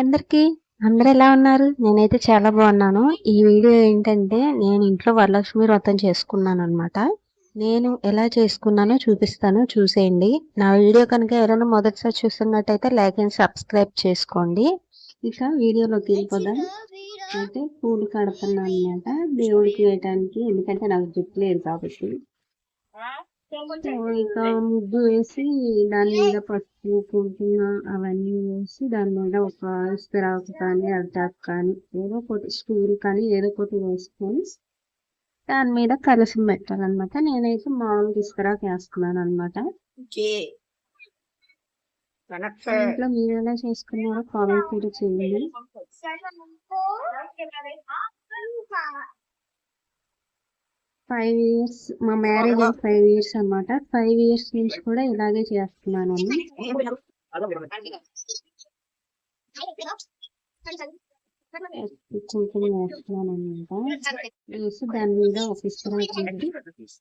అందరికీ. అందరు ఎలా ఉన్నారు? నేనైతే చాలా బాగున్నాను. ఈ వీడియో ఏంటంటే నేను ఇంట్లో వరలక్ష్మి వ్రతం చేసుకున్నాను అనమాట నేను ఎలా చేసుకున్నానో చూపిస్తాను. చూసేయండి. నా వీడియో కనుక ఎవరైనా మొదటిసారి చూస్తున్నట్టయితే లైక్ అండ్ సబ్స్క్రైబ్ చేసుకోండి. ఇక వీడియోలోకి వెళ్ళిపోదాం. అయితే పూలు కడుతున్నాను అనమాట దేవుడికి వేయటానికి ఎందుకంటే నాకు జుట్టు లేదు కాబట్టి. ముగ్గు వేసి దాని మీద పసుపు కుంకుమ అవన్నీ వేసి దాని మీద ఒక ఇస్తరాకు కానీ అర్ధాకు కానీ ఏదో ఒకటి స్టూల్ కానీ ఏదో ఒకటి వేసుకొని దాని మీద కలసం పెట్టాలన్నమాట. నేనైతే మామూలుగా ఇస్తరాకు వేస్తున్నాను అనమాట ఇంట్లో మీరు ఎలా చేసుకున్నారో కామెంట్ కూడా చేయండి. ఫైవ్ ఇయర్స్ మా మ్యారేజ్ అయ్యి ఫైవ్ ఇయర్స్ అనమాట ఫైవ్ ఇయర్స్ నుంచి కూడా ఇలాగే చేస్తున్నాను. వేస్తున్నాను అనమాట వేసి దాని మీద ఒక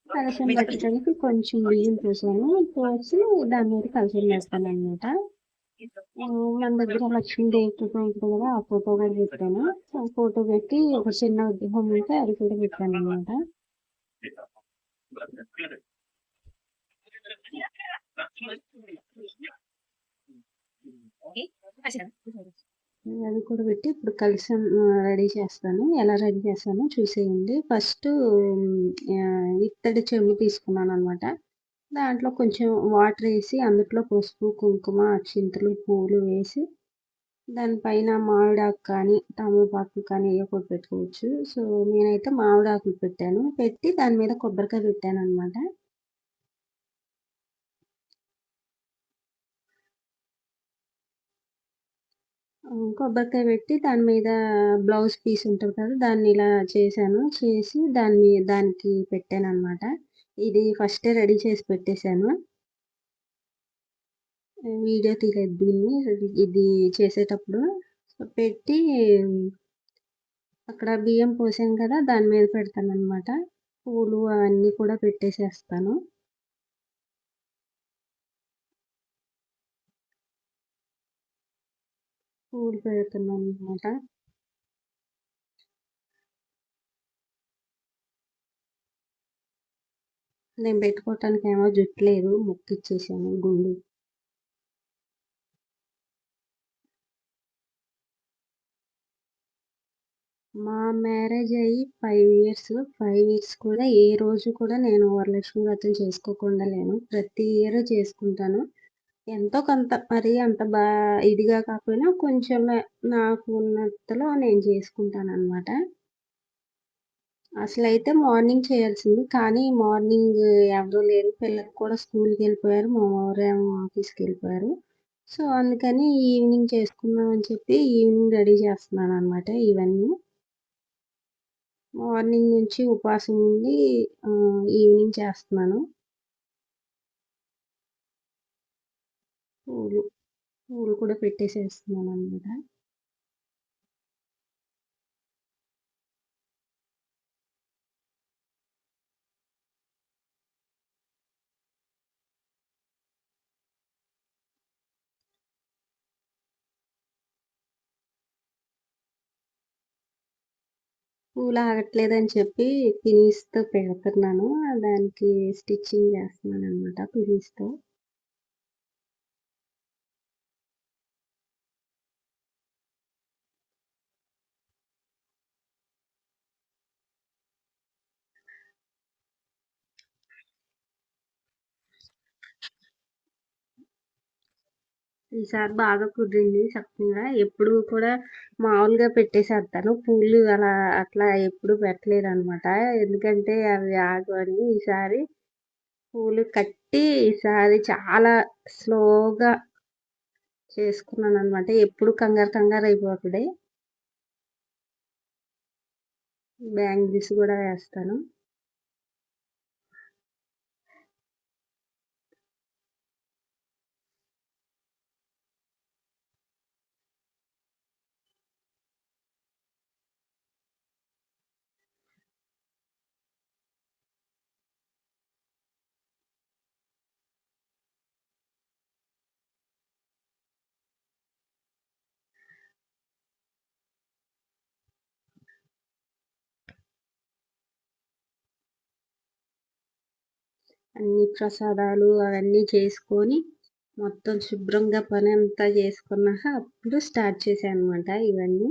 కలసం పెట్టడానికి కొంచెం బియ్యం పోసాను పోసి దాని మీద కలసం వేస్తాను అనమాట మన దగ్గర లక్ష్మీదేవి ఫోటో ఉంటుంది కదా ఆ ఫోటో కూడా పెట్టాను. ఆ ఫోటో పెట్టి ఒక చిన్న విగ్రహం ఉంటే అది కూడా పెట్టాను అనమాట అది కూడా పెట్టి ఇప్పుడు కలిసి రెడీ చేస్తాను. ఎలా రెడీ చేస్తానో చూసేయండి. ఫస్ట్ ఇత్తడి చెంబు తీసుకున్నాను అనమాట దాంట్లో కొంచెం వాటర్ వేసి అందులో పసుపు కుంకుమ అక్షింతలు పూలు వేసి దానిపైన మామిడాకు కానీ తమలపాకు కానీ ఏ ఒకటి పెట్టుకోవచ్చు. సో నేనైతే మామిడాకులు పెట్టాను. పెట్టి దాని మీద కొబ్బరికాయ పెట్టాను అనమాట కొబ్బరికాయ పెట్టి దాని మీద బ్లౌజ్ పీస్ ఉంటుంది కదా దాన్ని ఇలా చేశాను. చేసి దాన్ని దానికి పెట్టాను అనమాట ఇది ఫస్టే రెడీ చేసి పెట్టేశాను. వీడియో తీయలేదు దీన్ని ఇది చేసేటప్పుడు పెట్టి అక్కడ బియ్యం పోసాం కదా దాని మీద పెడతాను అనమాట పూలు అవన్నీ కూడా పెట్టేసేస్తాను. పూలు పెడుతున్నాను అనమాట నేను పెట్టుకోవటానికి ఏమో జుట్టు లేదు మొక్కిచ్చేసాను గుండు. మా మ్యారేజ్ అయ్యి ఫైవ్ ఇయర్స్ ఫైవ్ ఇయర్స్ కూడా ఏ రోజు కూడా నేను వరలక్ష్మి వ్రతం చేసుకోకుండా లేను. ప్రతి ఇయర్ చేసుకుంటాను. ఎంతో కొంత మరి అంత బా ఇదిగా కాకపోయినా కొంచెం నాకు ఉన్నంతలో నేను చేసుకుంటాను అనమాట అసలు అయితే మార్నింగ్ చేయాల్సింది. కానీ మార్నింగ్ ఎవరూ లేరు. పిల్లలు కూడా స్కూల్కి వెళ్ళిపోయారు. మా వారేమో ఆఫీస్కి వెళ్ళిపోయారు. సో అందుకని ఈవినింగ్ చేసుకుందాం అని చెప్పి ఈవినింగ్ రెడీ చేస్తున్నాను అనమాట ఇవన్నీ. మార్నింగ్ నుంచి ఉపవాసం ఉండి ఈవినింగ్ చేస్తున్నాను. పూలు పూలు కూడా పెట్టేసేస్తున్నాను అనమాట పూలు ఆగట్లేదని చెప్పి పినీస్తో పెడుతున్నాను. దానికి స్టిచ్చింగ్ చేస్తున్నాను అనమాట పినీస్తో ఈసారి బాగా కుదిరింది చక్కగా ఎప్పుడు కూడా మామూలుగా పెట్టేసేస్తాను. పూలు అలా అట్లా ఎప్పుడు పెట్టలేదు అనమాట ఎందుకంటే అవి ఆగవని ఈసారి పూలు కట్టి ఈసారి చాలా స్లోగా చేసుకున్నాను అనమాట ఎప్పుడు కంగారు కంగారు అయిపోతుంది. బ్యాంగిల్స్ కూడా వేస్తాను. అన్ని ప్రసాదాలు అవన్నీ చేసుకొని మొత్తం శుభ్రంగా పని అంతా చేసుకున్నాక అప్పుడు స్టార్ట్ చేశాను అనమాట ఇవన్నీ.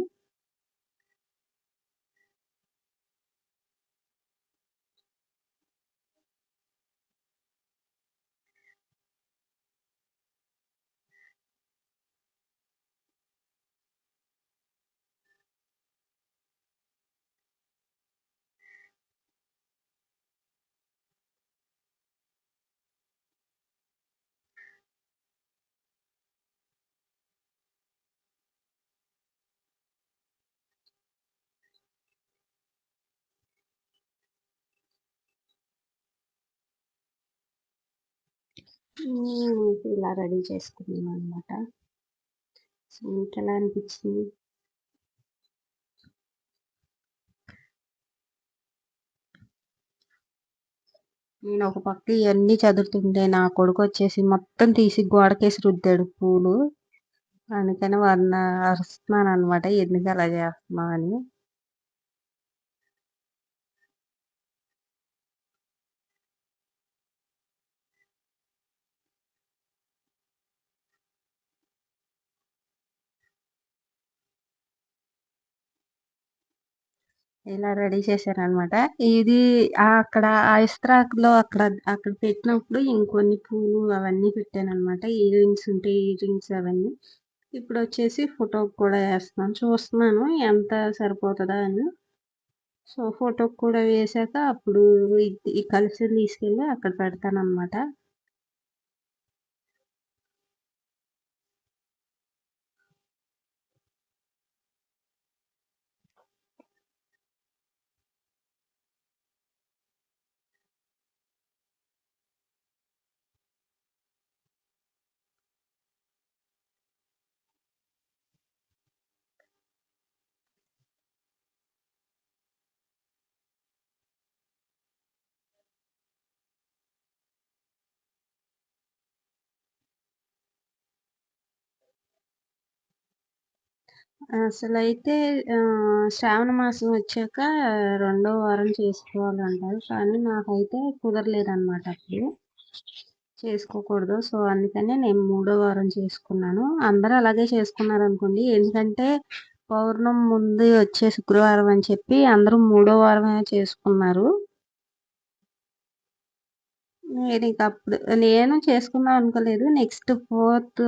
ఇలా రెడీ చేసుకున్నాను అనమాట సో మీకు ఎలా అనిపించింది? నేను ఒక పక్క ఇవన్నీ చదువుతుంటే నా కొడుకు వచ్చేసి మొత్తం తీసి గోడకేసి రుద్దాడు పూలు. అందుకని వాడిని అరుస్తున్నాను అనమాట ఎందుకు అలా చేస్తున్నావు అని. ఇలా రెడీ చేశారనమాట ఇది అక్కడ ఆ ఇస్త్రాక్లో అక్కడ అక్కడ పెట్టినప్పుడు ఇంకొన్ని పూలు అవన్నీ పెట్టాను అనమాట ఇయర్ రింగ్స్ ఉంటే ఇయర్ రింగ్స్ అవన్నీ. ఇప్పుడు వచ్చేసి ఫోటోకి కూడా వేస్తున్నాను. చూస్తున్నాను ఎంత సరిపోతుందా అని. సో ఫోటోకి కూడా వేసాక అప్పుడు ఈ కలిసి తీసుకెళ్ళి అక్కడ పెడతాను అనమాట అసలైతే శ్రావణ మాసం వచ్చాక రెండో వారం చేసుకోవాలంటారు. కానీ నాకైతే కుదరలేదన్నమాట అప్పుడు. చేసుకోకూడదు. సో అందుకనే నేను మూడో వారం చేసుకున్నాను. అందరూ అలాగే చేసుకున్నారు అనుకోండి ఎందుకంటే పౌర్ణం ముందు వచ్చే శుక్రవారం అని చెప్పి అందరూ మూడో వారమే చేసుకున్నారు. నేను ఇంక అప్పుడు నేను చేసుకుందాం అనుకోలేదు. నెక్స్ట్ ఫోర్త్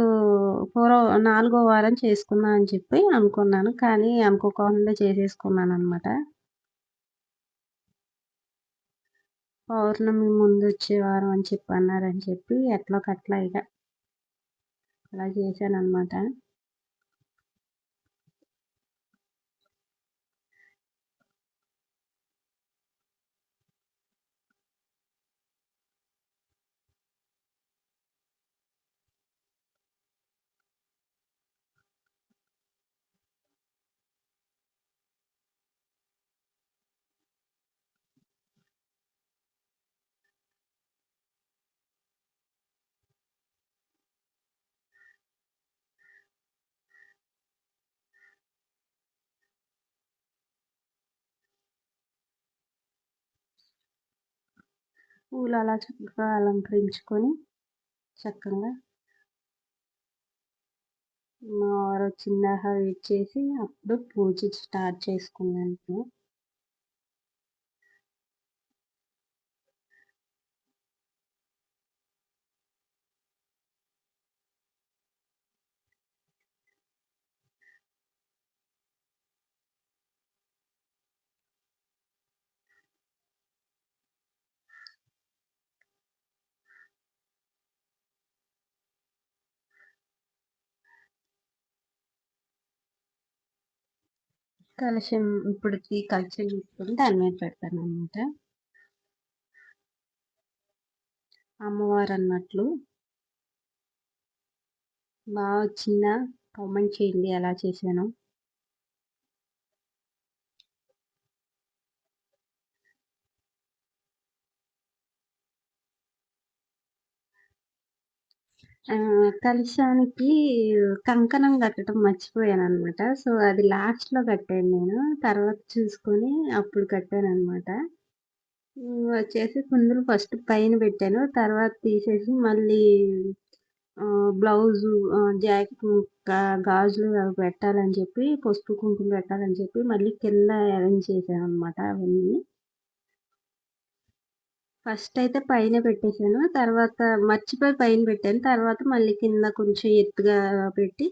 ఫోరో నాలుగో వారం చేసుకుందాం అని చెప్పి అనుకున్నాను. కానీ అనుకోకుండా చేసేసుకున్నాను అనమాట పౌర్ణమి ముందు వచ్చే వారం అని చెప్పి అన్నారని చెప్పి ఎట్లా కట్లా ఇక అలా చేశాను అనమాట పూలు అలా చక్కగా అలంకరించుకొని చక్కగా మా వారు వచ్చిందాక వెయిట్ చేసి అప్పుడు పూజ స్టార్ట్ చేసుకున్నాను. కలశం ఇప్పుడు కలశం తీసుకొని దాని మీద పెడతాను అనమాట అమ్మవారు అన్నట్లు బాగా వచ్చిందా? కామెంట్ చేయండి ఎలా చేశాను. కలశానికి కంకణం కట్టడం మర్చిపోయాను అనమాట సో అది లాస్ట్లో కట్టాను నేను తర్వాత చూసుకొని అప్పుడు కట్టాను అనమాట వచ్చేసి కుందులు ఫస్ట్ పైన పెట్టాను. తర్వాత తీసేసి మళ్ళీ బ్లౌజు జాకెట్ ముక్క, గాజులు పెట్టాలని చెప్పి పసుపు, కుంకుమ పెట్టాలని చెప్పి మళ్ళీ కింద అరేంజ్ చేశాను అనమాట అవన్నీ. ఫస్ట్ అయితే పైన పెట్టేసాను. తర్వాత మర్చిపోయి పైన పెట్టాను. తర్వాత మళ్ళీ కింద కొంచెం ఎత్తుగా పెట్టి,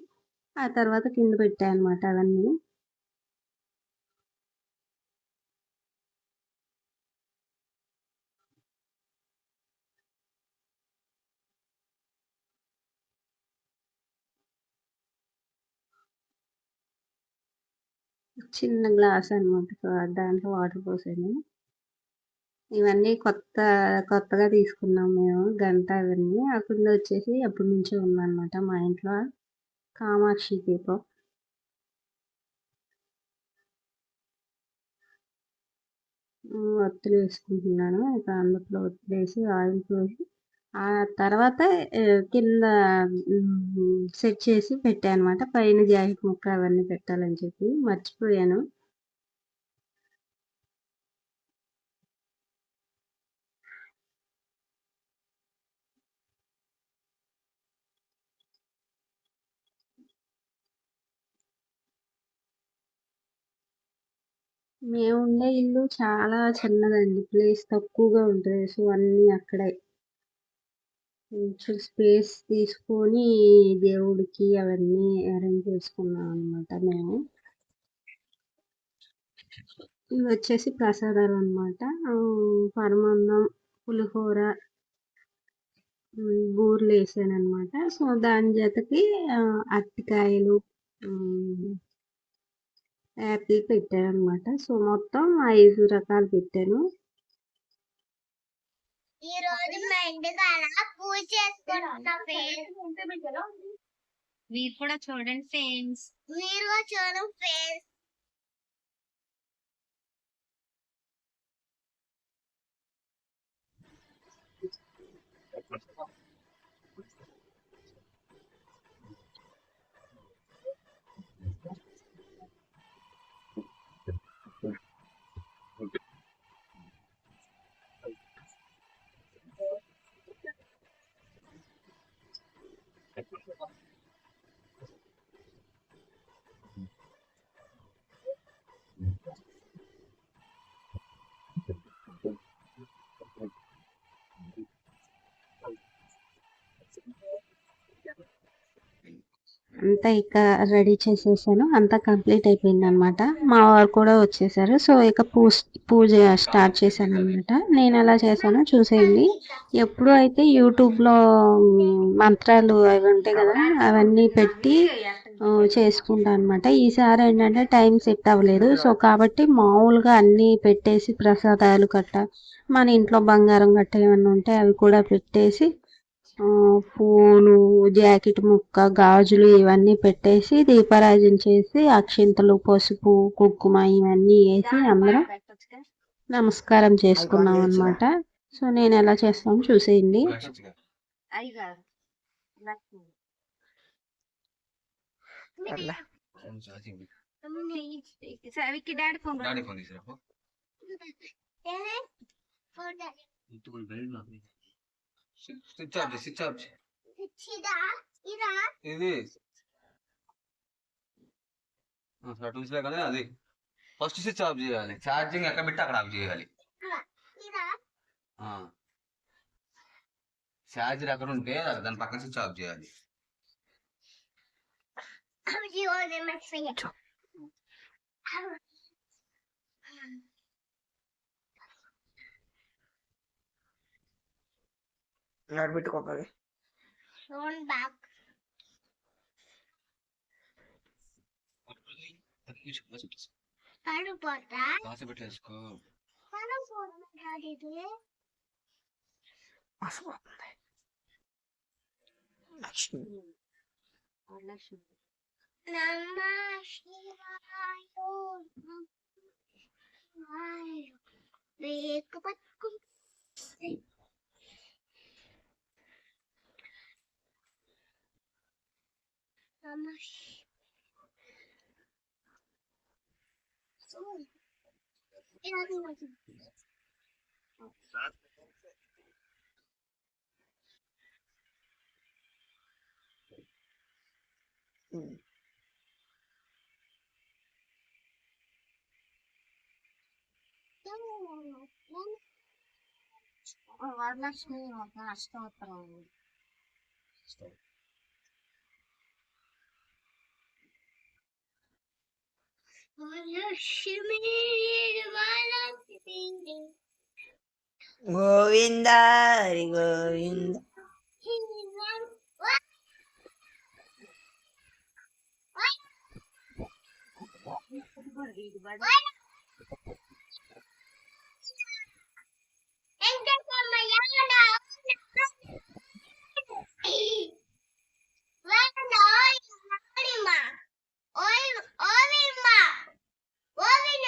ఆ తర్వాత కింద పెట్టాను అనమాట అవన్నీ. చిన్న గ్లాస్ అనమాట. దాంట్లో వాటర్ పోసాను. ఇవన్నీ కొత్త కొత్తగా తీసుకున్నాం మేము గంట అవన్నీ. అక్కడ వచ్చేసి వచ్చేసి ఎప్పటినుంచో ఉందనమాట మా ఇంట్లో. కామాక్షి దీపం. ఒత్తులు వేసుకుంటున్నాను. ఇక అందులో ఒత్తులేసి ఆయిల్ పోసి ఆ తర్వాత కింద సెట్ చేసి పెట్టాను అనమాట. పైన జాకెట్ ముక్క అవన్నీ పెట్టాలని చెప్పి మర్చిపోయాను. మేము ఉండే ఇల్లు చాలా చిన్నదండి. ప్లేస్ తక్కువగా ఉంటుంది సో, అన్నీ అక్కడే. కొంచెం స్పేస్ తీసుకొని దేవుడికి అవన్నీ అరేంజ్ చేసుకున్నాం అనమాట మేము. ఇవి వచ్చేసి ప్రసాదాలు అనమాట పరమాన్నం, పులిహోర బూరెలు వేసాను అనమాట సో, దాని జతకి అరటికాయలు, యాపిల్ పెట్టాననమాట. సో, మొత్తం 5 రకాలు పెట్టాను. ఈ రోజు మా ఇంటికాడ పూజ చేసుకుంటున్నాం ఫ్రెండ్స్ మీరు కూడా చూడండి ఫ్రెండ్స్ మీరు కూడా చూడండి ఫ్రెండ్స్ అంతా ఇక రెడీ చేసేసాను. అంతా కంప్లీట్ అయిపోయిందనమాట. మా వారు కూడా వచ్చేసారు. సో, ఇక పూజ పూజ స్టార్ట్ చేశాను అనమాట నేను ఎలా చేశానో చూసేయండి. ఎప్పుడు అయితే యూట్యూబ్‌లో మంత్రాలు అవి ఉంటాయి కదా! అవన్నీ పెట్టి చేసుకుంటా అనమాట. ఈసారి ఏంటంటే టైం సెట్ అవ్వలేదు. సో, కాబట్టి మామూలుగా అన్నీ పెట్టేసి ప్రసాదాలు కట్ట మన ఇంట్లో బంగారం గట్ట ఏమన్నా ఉంటే అవి కూడా పెట్టేసి పూలు, జాకెట్ ముక్క, గాజులు ఇవన్నీ పెట్టేసి దీపారాజన చేసి అక్షింతలు, పసుపు, కుంకుమ ఇవన్నీ ఏసి అందరం నమస్కారం చేసుకున్నాం అనమాట. సో, నేను ఎలా చేస్తానో చూసేయండి. అయ్యగారు సవికి డాడీ ఫోన్ డాడీ ఫోన్ తీసిరా స్విచ్ ఆఫ్ స్విచ్ ఆఫ్ ఇదా? చూసినా కదా అది. ఫస్ట్ స్విచ్ ఆఫ్ చేయాలి. ఛార్జింగ్ ఎక్కడ పెట్టి అక్కడ ఆఫ్ చేయాలి. ఛార్జర్ ఎక్కడ ఉంటే దాని పక్కన స్విచ్ ఆఫ్ చేయాలి. జీవోని మెస్సయ్య నడిపెట్టుకోవాలి ఫోన్ బ్యాక్ పడిపోతా కాసు పెట్టేసుకో పడిపోతా ఇది మసిపోతుంది లక్ష్మి నమ శివాయ 楽し。う。え、うん。でも、あの、私には出しとった。した。Govinda, Govinda. Oi,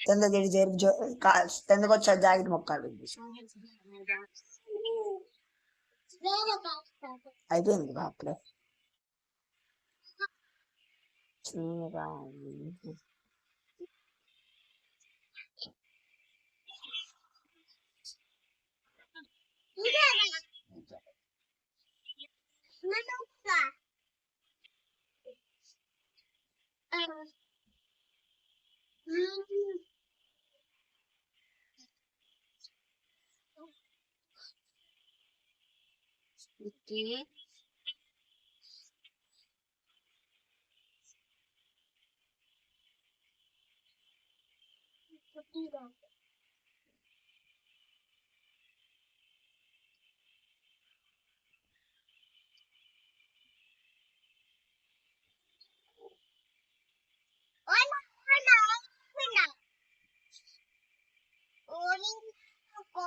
తొందర ఇటు జరుగు జో- కా- తొందరగా వచ్చా జాకెట్ మొక్కాలి అయిపోయింది కదా అప్పుడే చిన్నగా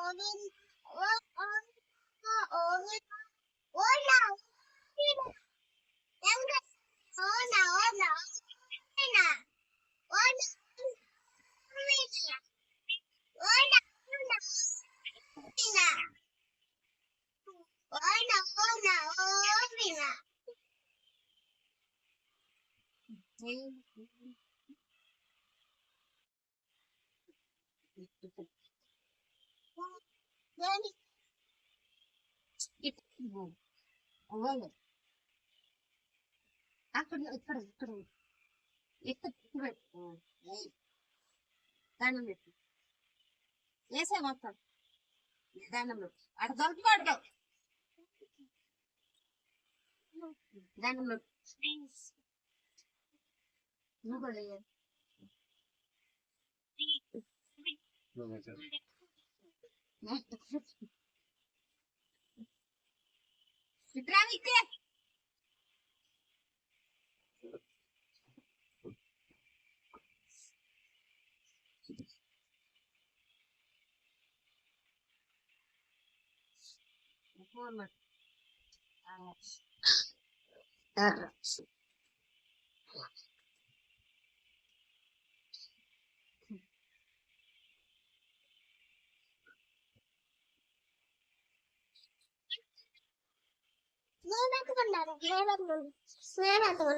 అక్కడ వేసే మొత్తం దండం పెట్టు అటు దొరికి పడ్డావు దండం పెట్టు నువ్వు కూడా వేయాలి. ఇట్రా ఇక్కడ. ఫోన్ పెట్టు. ఆ,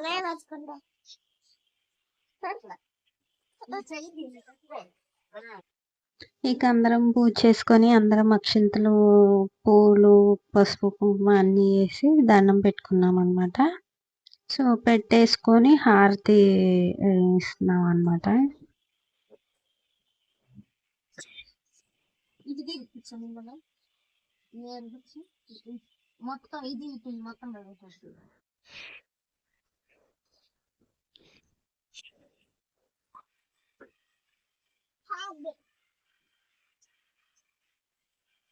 నేను ఇక అందరం పూజ చేసుకొని అందరం అక్షింతలు పూలు పసుపు కుంకుమ అన్నీ వేసి దండం పెట్టుకున్నాం అనమాట సో పెట్టేసుకొని హారతి ఇస్తున్నాం అనమాట ఇది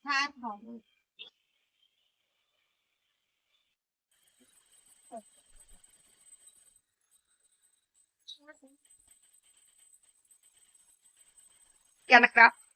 దిగు కూర్చోండి ఇందులో. నేను కూర్చో. మొత్తం ఇది ఇది మొత్తం కడుగుతుంది హాబ్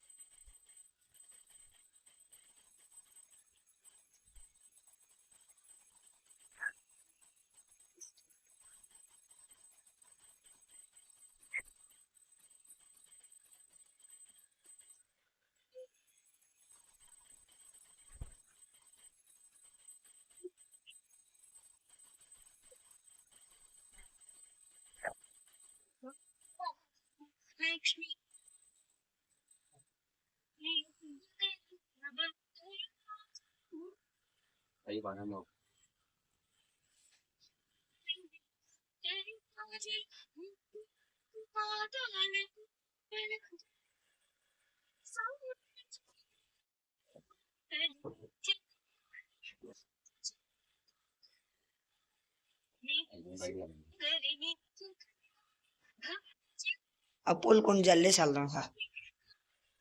హ్యాట్ బాబు వెనక అయ్యి బాగా ఆ పూలు కొన్ని జల్లేసి వెళ్దాం సార్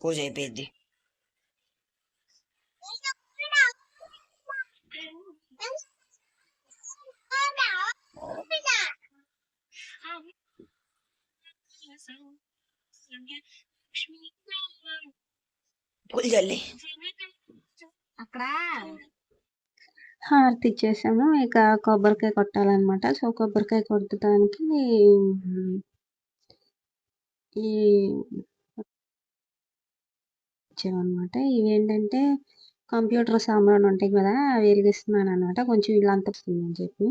పూజ అయిపోయింది పూలు జల్లి అక్కడ హారతి ఇచ్చేసాము ఇక కొబ్బరికాయ కొట్టాలన్నమాట సో కొబ్బరికాయ కొట్టడానికి ఈ ఇచ్చామన్నమాట ఇవేంటంటే కంప్యూటర్ సామాన్లు ఉంటాయి కదా అవి వెలిగిస్తున్నాను అనమాట కొంచెం ఇల్లంతా వస్తుంది అని చెప్పి.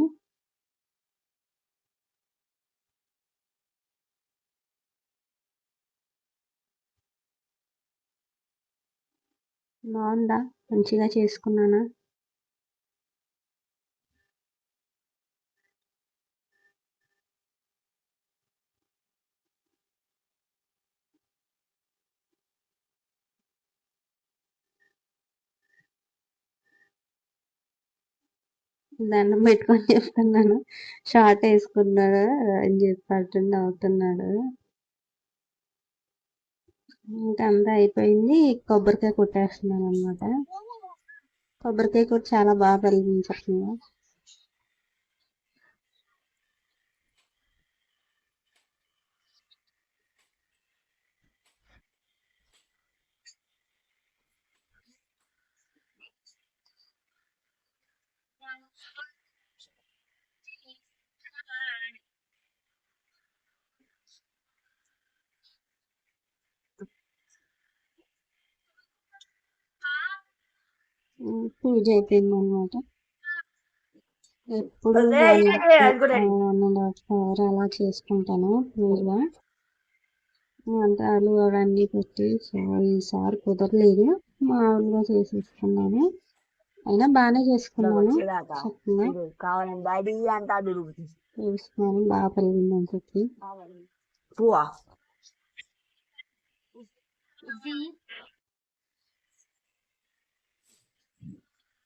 బాగుందా? మంచిగా చేసుకున్నానా? దండం పెట్టుకొని చెప్తున్నాను. షార్ట్ వేసుకున్నాడు అని చెప్పి అవుతున్నాడు ఇంకా అంతా అయిపోయింది. కొబ్బరికాయ కొట్టేస్తున్నాను అనమాట కొబ్బరికాయ కూడా చాలా బాగా పెరిగింది ఉమ్, పూజ అయిపోయింది అనమాట ఎప్పుడు. వన్ అండ్ హాఫ్ అవర్ అలా చేసుకుంటాను పూజ మంత్రాలు అవన్నీ పెట్టి సో ఈసారి కుదరలేదు మామూలుగా చేసేసుకున్నాను. అయినా బాగానే చేసుకున్నాను చేసుకున్నాను బాగా పెరిగిందని చెప్పి.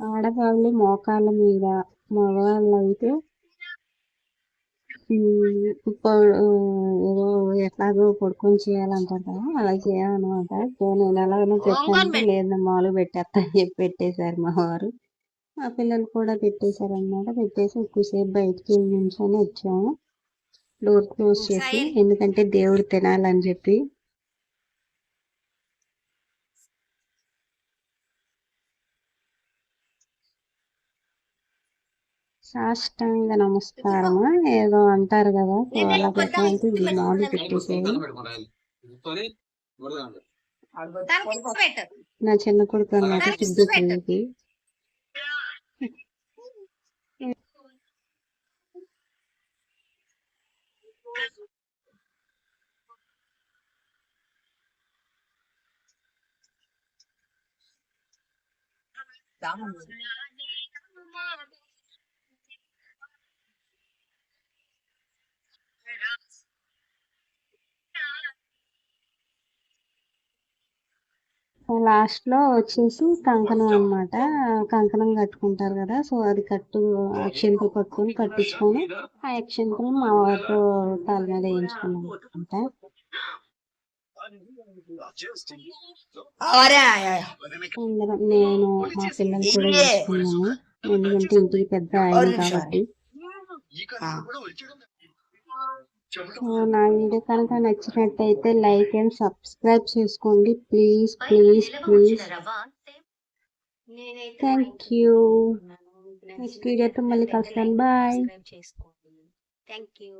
ఆడవాళ్ళు మోకాళ్ళ మీద మగవాళ్ళు అయితే ఏదో ఎట్లాగో పడుకొని చేయాలంటారు కదా అలా చేయాలన్నమాట. సో నేను ఎలాగైనా పెట్టాను లేదు మామూలుగా పెట్టేస్తా అని చెప్పి పెట్టేశారు మా వారు. మా పిల్లలు కూడా పెట్టేశారు అనమాట పెట్టేసి ఎక్కువసేపు బయటికి వెళ్ళి వచ్చాము. డోర్ క్లోజ్ చేసి ఎందుకంటే దేవుడు తినాలని చెప్పి సాష్టాంగ నమస్కారమా? ఏదో అంటారు కదా. అలా పెట్టాలంటే మామూలు పెట్టేసేది. నా చిన్న కొడుకు అన్నమాట సిద్ధు తల్లికి దామం లాస్ట్లో వచ్చేసి కంకణం అన్నమాట. కంకణం కట్టుకుంటారు కదా సో అది కట్టు అక్షంతో పట్టుకొని కట్టించుకొని ఆ అక్షంతలు మా వారితో తల మీద వేయించుకున్నాం అనమాట అందరం నేను మా పిల్లలు కూడా వేసుకున్నాము ఎందుకంటే ఇంటికి పెద్ద ఆయన కాబట్టి. నా వీడియో కనుక నచ్చినట్టయితే లైక్ అండ్ సబ్స్క్రైబ్ చేసుకోండి. Please please please. Thank you next వీడియోతో మళ్ళీ కలుస్తాను. బాయ్ చేసుకోండి. Thank you